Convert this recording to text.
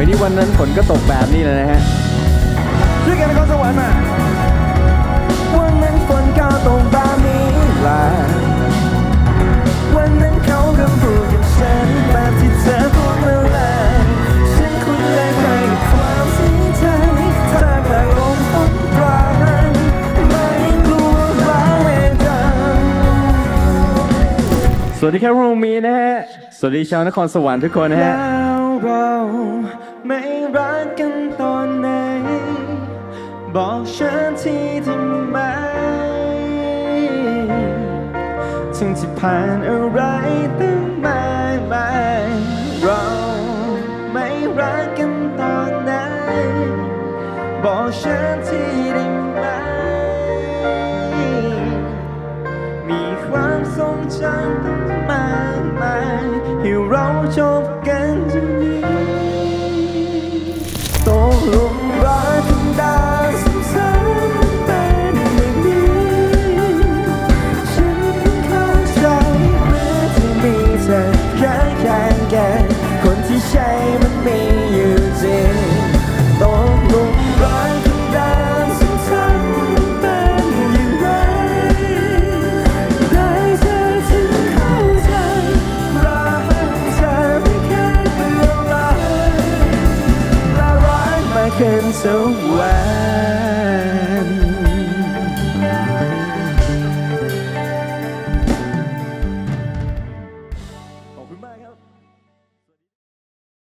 ไปที่วันนั้นฝนก็ตกแบบนี้เลยนะฮะช่วยกันนครสวรรค์มาวันนั้นฝนก็ตกแบบนี้แหละวันนั้นเขาก็พูดกับฉันแบบที่เธอพูดมาแหละฉันคุ้นเคยไปกับความเสียใจถ้าแต่ลมฝนปรานไม่กลัวร้าเวรกรรมสวัสดีครับรูมีนะฮะ สวัสดีชาวนครสวรรค์ทุกคนนะฮะ เราไม่รักกันตอนไหน บอกฉันทีได้ไหมถึงที่ผ่านอะไรตั้งมากมายเราไม่รักกันตอนไหน บอกฉันทีได้ไหม มีความทรงจำ ข้างข้างกันคนที่ใช่มันมีอยู่จริงตกหลุมรักกันดาซ้ำๆเป็นอย่างไรได้เธอถึงเข้าใจรักเธอไม่เคยเปลี่ยนเลยและรักมาขึ้นสวรรค์